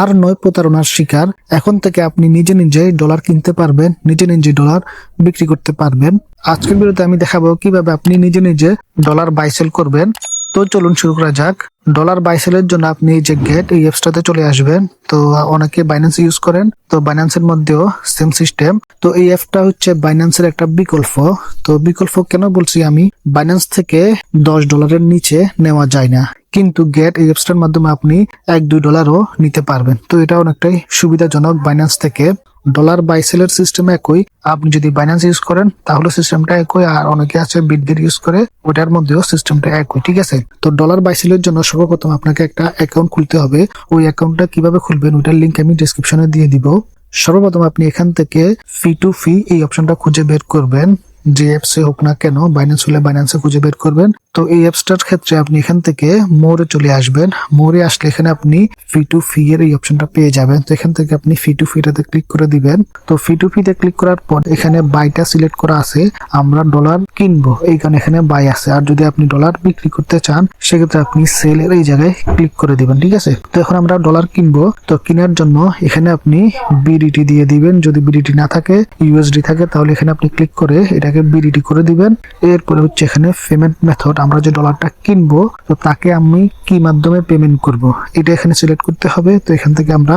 আর নয় প্রতারণার শিকার। এখন থেকে আপনি নিজে নিজেই ডলার কিনতে পারবেন, নিজে নিজে ডলার বিক্রি করতে পারবেন। আজকের ভিডিওতে আমি দেখাবো কীভাবে আপনি নিজে নিজে ডলার বাইসেল করবেন। তো চলুন শুরু করা যাক। ডলার বাই সেলের জন্য আপনি যে গেট এই অ্যাপসটাতে চলে আসবেন, তো অনেকে বাইন্যান্স ইউজ করেন, তো বাইন্যান্সের মধ্যেও সেম সিস্টেম তো এই অ্যাপটা হচ্ছে বাইন্যান্সের একটা বিকল্প। তো বিকল্প কেন বলছি আমি? বাইন্যান্স থেকে দশ ডলারের নিচে নেওয়া যায় না। কিন্তু গেট এই অ্যাপসটার মাধ্যমে আপনি এক দুই ডলারও নিতে পারবেন। তো এটা অনেকটাই সুবিধাজনক বাইন্যান্স থেকে। ডলার বাই সেলের সিস্টেম একই। আপনি যদি বাইন্যান্স ইউজ করেন, তাহলে সিস্টেমটা একই। আর অনেকে আছে বিদ্যুৎ ইউজ করে, ওটার মধ্যেও সিস্টেমটা একই, ঠিক আছে? তো ডলার বাই সেলের জন্য সর্বপ্রথম আপনাকে একটা অ্যাকাউন্ট খুলতে হবে। ওই অ্যাকাউন্টটা কীভাবে খুলবেন ওইটার লিঙ্ক আমি ডিসক্রিপশনে দিয়ে দিব। সর্বপ্রথম আপনি এখান থেকে ফি টু ফি এই অপশনটা খুঁজে বের করবেন। যে অ্যাপসে হোক না কেন বাইন্যান্স হলে বাইন্যান্সে খুঁজে বের করবেন। তো এই অ্যাপসটার ক্ষেত্রে আপনি এখান থেকে মোরে চলে আসবেন। মোরে আসলে এখানে আপনি ফি টু ফি এর এই অপশনটা পেয়ে যাবেন। তো এখান থেকে আপনি ফি টু ফিটাতে ক্লিক করে দিবেন। তো ফি টু ফিতে ক্লিক করার পর এখানে বাইটা সিলেক্ট করা আছে। আমরা ডলার কিনবো। এই কারণে এখানে বাই আছে। আর যদি আপনি ডলার বিক্রি করতে চান, সেক্ষেত্রে আপনি সেল এর এই জায়গায় ক্লিক করে দিবেন, ঠিক আছে? তো এখন আমরা ডলার কিনবো। তো কেনার জন্য এখানে আপনি বিডিটি দিয়ে দিবেন। যদি বিডিটি না থাকে ইউএসডি থাকে, তাহলে এখানে আপনি ক্লিক করে এটাকে বিডিটি করে দিবেন। এরপরে হচ্ছে এখানে পেমেন্ট মেথড আমরা যে ডলারটা কিনবো, তো তাকে আমি কি মাধ্যমে পেমেন্ট করব? এটা এখানে সিলেক্ট করতে হবে। তো এখান থেকে আমরা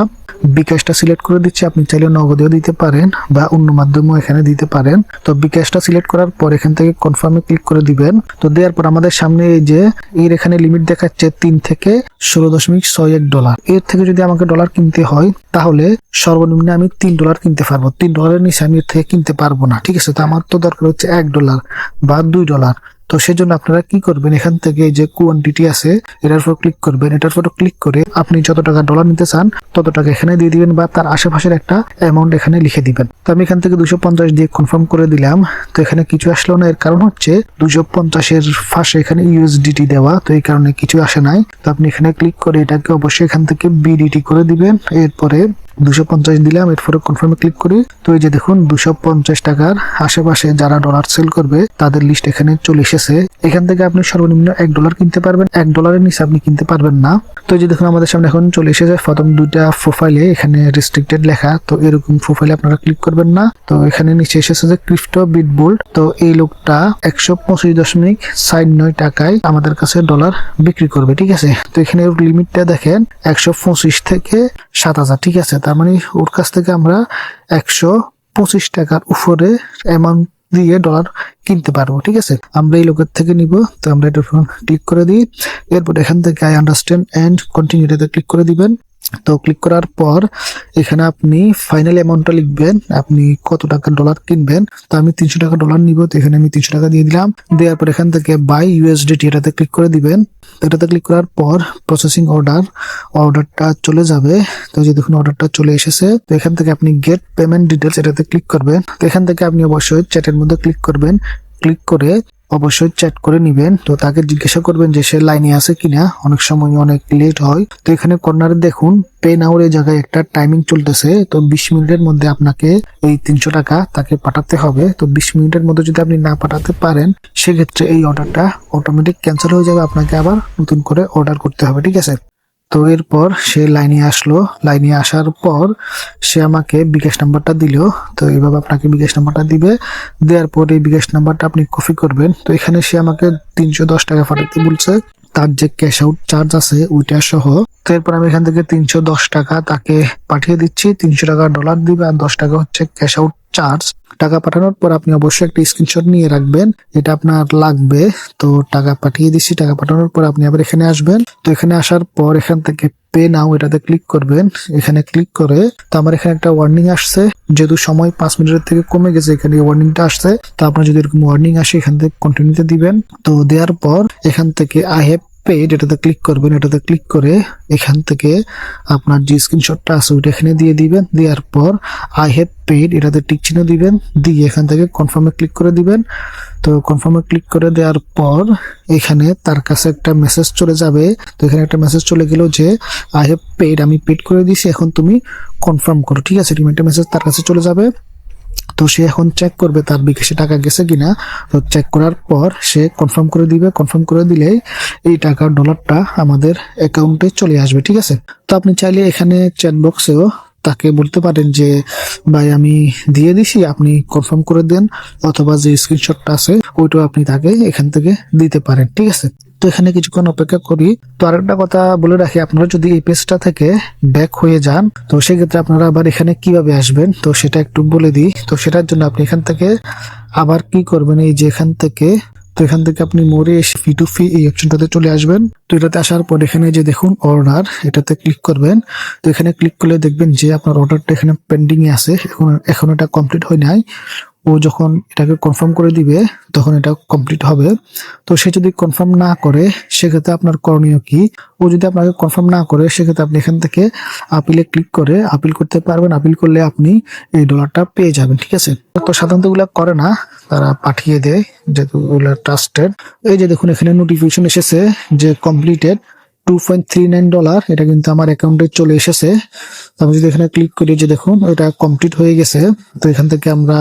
বিকাশটা সিলেক্ট করে দিচ্ছি। আপনি চাইলে নগদেও দিতে পারেন বা অন্য মাধ্যমেও এখানে দিতে পারেন। তো বিকাশটা সিলেক্ট করার পর এখান থেকে কনফার্মে ক্লিক করে দিবেন। তো দেওয়ার পর আমাদের সামনে এই যে, এর এখানে লিমিট দেখাচ্ছে তিন থেকে ষোলো দশমিক ছয় এক ডলার। এর থেকে যদি আমাকে ডলার কিনতে হয়, তাহলে সর্বনিম্ন আমি তিন ডলার কিনতে পারব। তিন ডলারের নিচে আমি এর থেকে কিনতে পারব না, ঠিক আছে? তো আমার তো দরকার হচ্ছে এক ডলার বা দুই ডলার। তো সেজন্য আপনারা কি করবেন? এখান থেকে যে কোয়ান্টিটি আছে, এটার উপর ক্লিক করবেন। এটার উপর ক্লিক করে আপনি যত টাকা ডলার নিতে চান, তত টাকা এখানে দিয়ে দিবেন বা তার আশেপাশের একটা অ্যামাউন্ট এখানে লিখে দিবেন। তো আমি এখান থেকে দুশো পঞ্চাশ দিয়ে কনফার্ম করে দিলাম। তো এখানে কিছু আসলো না, এর কারণ হচ্ছে দুশো পঞ্চাশের ফাঁসে এখানে ইউএসডিটি দেওয়া, তো এই কারণে কিছু আসে নাই। তো আপনি এখানে ক্লিক করে এটাকে অবশ্যই এখান থেকে বিডিটি করে দিবেন। এরপরে দুশো পঞ্চাশ দিলাম, এরপরে কনফার্মে ক্লিক করি। তো এই যে দেখুন, দুশো পঞ্চাশ টাকার আশেপাশে যারা ডলার সেল করবে, তাদের লিস্ট এখানে চলে এসেছে। এখান থেকে আপনি সর্বনিম্ন এক ডলার কিনতে পারবেন। এক ডলারের নিচে আপনি কিনতে পারবেন না। তো এই যে দেখুন, আমাদের সামনে এখন চলে এসেছে প্রথম দুইটা প্রোফাইলে এখানে রেস্ট্রিক্টেড লেখা। তো এরকম প্রোফাইলে আপনারা ক্লিক করবেন না। তো এখানে নিচে এসেছে যে ক্রিপ্টো বিটবোল্ড তো এই লোকটা একশো পঁচিশ দশমিক ষাট নয় টাকায় আমাদের কাছে ডলার বিক্রি করবে, ঠিক আছে? তো এখানে লিমিটটা দেখেন, একশো পঁচিশ থেকে সাত হাজার, ঠিক আছে? তার মানে ওর কাছ থেকে আমরা একশো পঁচিশ টাকার উপরে অ্যামাউন্ট দিয়ে ডলার কিনতে পারব, ঠিক আছে? আমরা এই লোকের থেকে নিব, তো আমরা এটা ক্লিক করে দিই। এরপর এখান থেকে আই আন্ডারস্ট্যান্ড অ্যান্ড কন্টিনিউটাতে ক্লিক করে দিবেন। তো ক্লিক করার পর এখানে আপনি ফাইনাল অ্যামাউন্টটা লিখবেন, আপনি কত টাকা ডলার কিনবেন। তো আমি তিনশো টাকা ডলার নিব, তো এখানে আমি তিনশো টাকা দিয়ে দিলাম। দেওয়ার পর এখান থেকে বাই ইউএসডিটি এটাতে ক্লিক করে দিবেন। এটাতে ক্লিক করার পর প্রসেসিং অর্ডার অর্ডারটা চলে যাবে। তো যে দেখুন অর্ডারটা চলে এসেছে। তো এখান থেকে আপনি গেট পেমেন্ট ডিটেলস এটাতে ক্লিক করবেন। তো এখান থেকে আপনি অবশ্যই চ্যাটের মধ্যে ক্লিক করবেন। ক্লিক করে অবশ্যই চ্যাট করে নিবেন। তো তাকে জিজ্ঞাসা করবেন যে সে লাইনে আছে কিনা। অনেক সময় অনেক লেট হয়। তো এখানে কর্নারে দেখুন পে নাওর এই জায়গায় একটা টাইমিং চলতেছে। তো বিশ মিনিটের মধ্যে আপনাকে এই তিনশো টাকা তাকে পাঠাতে হবে। তো বিশ মিনিটের মধ্যে যদি আপনি না পাঠাতে পারেন, সেক্ষেত্রে এই অর্ডারটা অটোমেটিক ক্যান্সেল হয়ে যাবে। আপনাকে আবার নতুন করে অর্ডার করতে হবে, ঠিক আছে? তো এরপর সে লাইনে আসলো। লাইনে আসার পর সে আমাকে বিকাশ নাম্বারটা দিল। তো এইভাবে আপনাকে বিকাশ নাম্বারটা দিবে। দেওয়ার পর এই বিকাশ নাম্বারটা আপনি কপি করবেন। তো এখানে সে আমাকে তিনশো দশ টাকা পাঠাতে বলছে। তার যে ক্যাশ আউট চার্জ আছে, ওইটা সহ। তো এরপর আমি এখান থেকে তিনশো দশ টাকা তাকে পাঠিয়ে দিচ্ছি। তিনশো টাকা ডলার দিবে আর দশ টাকা হচ্ছে ক্যাশ আউট চার্জ টাকা পাঠানোর পর আপনি অবশ্যই একটা স্ক্রিনশট নিয়ে রাখবেন। এটা আপনার লাগবে। তো টাকা পাঠিয়ে দিচ্ছি টাকা পাঠানোর পর আপনি আবার এখানে আসবেন। তো এখানে আসার পর এখান থেকে পে নাও এটাতে ক্লিক করবেন। এখানে ক্লিক করে তো আমার এখানে একটা ওয়ার্নিং আসছে। যেহেতু সময় পাঁচ মিনিটের থেকে কমে গেছে, এখানে ওয়ার্নিংটা আসছে। তো আপনার যদি এরকম ওয়ার্নিং আসে, এখান থেকে কন্টিনিউতে দিবেন। তো দেওয়ার পর এখান থেকে আই হ্যাভ পেড এটাতে ক্লিক করবেন, এটাতে ক্লিক করে এখান থেকে আপনার যে স্ক্রিনশটটা আছে, ওইটা এখানে দিয়ে দিবেন। দেওয়ার পর আই হ্যাভ পেড এটাতে টিক চিহ্ন দিবেন। দিয়ে এখান থেকে কনফার্মে ক্লিক করে দিবেন। তো কনফার্মে ক্লিক করে দেওয়ার পর এখানে তার কাছে একটা মেসেজ চলে যাবে। তো এখানে একটা মেসেজ চলে গেল যে আই হ্যাভ পেড আমি পেড করে দিয়েছি, এখন তুমি কনফার্ম করো। ঠিক আছে, এরকম একটা মেসেজ তার কাছে চলে যাবে। তো সে এখন চেক করবে তার বিকাশে টাকা গেছে কিনা। তো চেক করার পর সে কনফার্ম করে দিবে। কনফার্ম করে দিলেই এই টাকা ডলারটা আমাদের অ্যাকাউন্টে চলে আসবে, ঠিক আছে? তো আপনি চাইলে এখানে চ্যাট বক্সেও তাকে বলতে পারেন যে, ভাই, আমি দিয়ে দিছি, আপনি কনফার্ম করে দেন, অথবা যে স্ক্রিনশটটা আছে, ওইটাও আপনি তাকে এখান থেকে দিতে পারেন, ঠিক আছে? তো এখানে কিছুক্ষণ অপেক্ষা করি। তো আরেকটা কথা বলে রাখি, আপনারা যদি এই পেজটা থেকে ব্যাক হয়ে যান, তো সেক্ষেত্রে আপনারা আবার এখানে কীভাবে আসবেন? তো সেটা একটু বলে দিই। তো সেটার জন্য আপনি এখান থেকে আবার কি করবেন? এই যে এখান থেকে, তো এখান থেকে আপনি এসে ফি টু ফি এই অপশনটাতে চলে আসবেন। তো এটাতে আসার পর এখানে যে দেখুন অর্ডার এটাতে ক্লিক করবেন। তো এখানে ক্লিক করলে দেখবেন যে আপনার অর্ডারটা এখানে পেন্ডিং এ আছে। এখন এখন এটা কমপ্লিট হয় নাই। ও যখন এটাকে কনফার্ম করে দিবে, তখন এটা কমপ্লিট হবে। তো সে যদি কনফার্ম না করে, সেক্ষেত্রে আপনার করণীয় কি? ও যদি আপনাকে কনফার্ম না করে, সেক্ষেত্রে আপনি এখান থেকে আপিলে ক্লিক করে আপিল করতে পারবেন। আপিল করলে আপনি এই ডলারটা পেয়ে যাবেন, ঠিক আছে? তো সাধারণত ওগুলা করে না, তারা পাঠিয়ে দেয়, যেহেতু ওগুলা ট্রাস্টেড এই যে দেখুন, এখানে নোটিফিকেশন এসেছে যে completed two point three nine dollar এটা কিন্তু আমার অ্যাকাউন্টে চলে এসেছে। তো আমি যদি এখানে ক্লিক করি যে দেখুন এটা কমপ্লিট হয়ে গেছে। তো এখান থেকে আমরা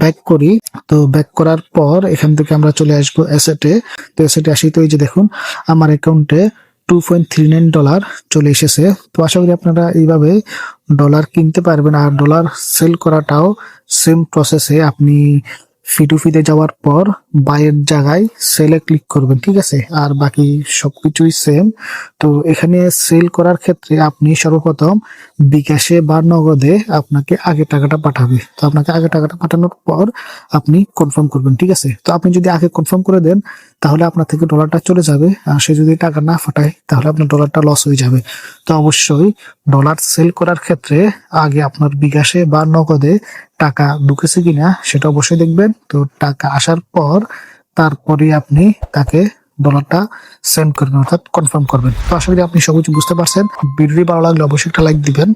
ব্যাক করি। তো ব্যাক করার পর এখান থেকে আমরা চলে আসব অ্যাসেটে তো অ্যাসেটে আসি তো এই যে দেখুন, আমার অ্যাকাউন্টে two point three nine dollar চলে এসেছে। তো আশা করি আপনারা এইভাবে ডলার কিনতে পারবেন। আর ডলার সেল করাটাও সেম প্রসেসে আপনি ফিটুফিতে যাওয়ার পর বাইয়ের জায়গায় সেলে ক্লিক করবেন, ঠিক আছে? আর বাকি সবকিছুই সেম তো এখানে সেল করার ক্ষেত্রে আপনি সর্বপ্রথম বিকাশে বা নগদে আপনাকে আগে টাকাটা পাঠাবে। তো আপনাকে আগে টাকাটা পাঠানোর পর আপনি কনফার্ম করবেন, ঠিক আছে? তো আপনি যদি আগে কনফার্ম করে দেন তাহলে আপনার থেকে ডলারটা চলে যাবে। আর সে যদি টাকা না ফাটায়, তাহলে আপনার ডলারটা লস হয়ে যাবে। তো অবশ্যই ডলার সেল করার ক্ষেত্রে আগে আপনার বিকাশে বা নগদে টাকা ঢুকেছে কিনা, সেটা অবশ্যই দেখবেন। তো টাকা আসার পর তারপরে আপনি তাকে ডলারটা সেন্ড করবেন, অর্থাৎ কনফার্ম করবেন। তো আশা করি আপনি সবকিছু বুঝতে পারছেন। ভিডিওটি ভালো লাগলে অবশ্যই একটা লাইক দিবেন।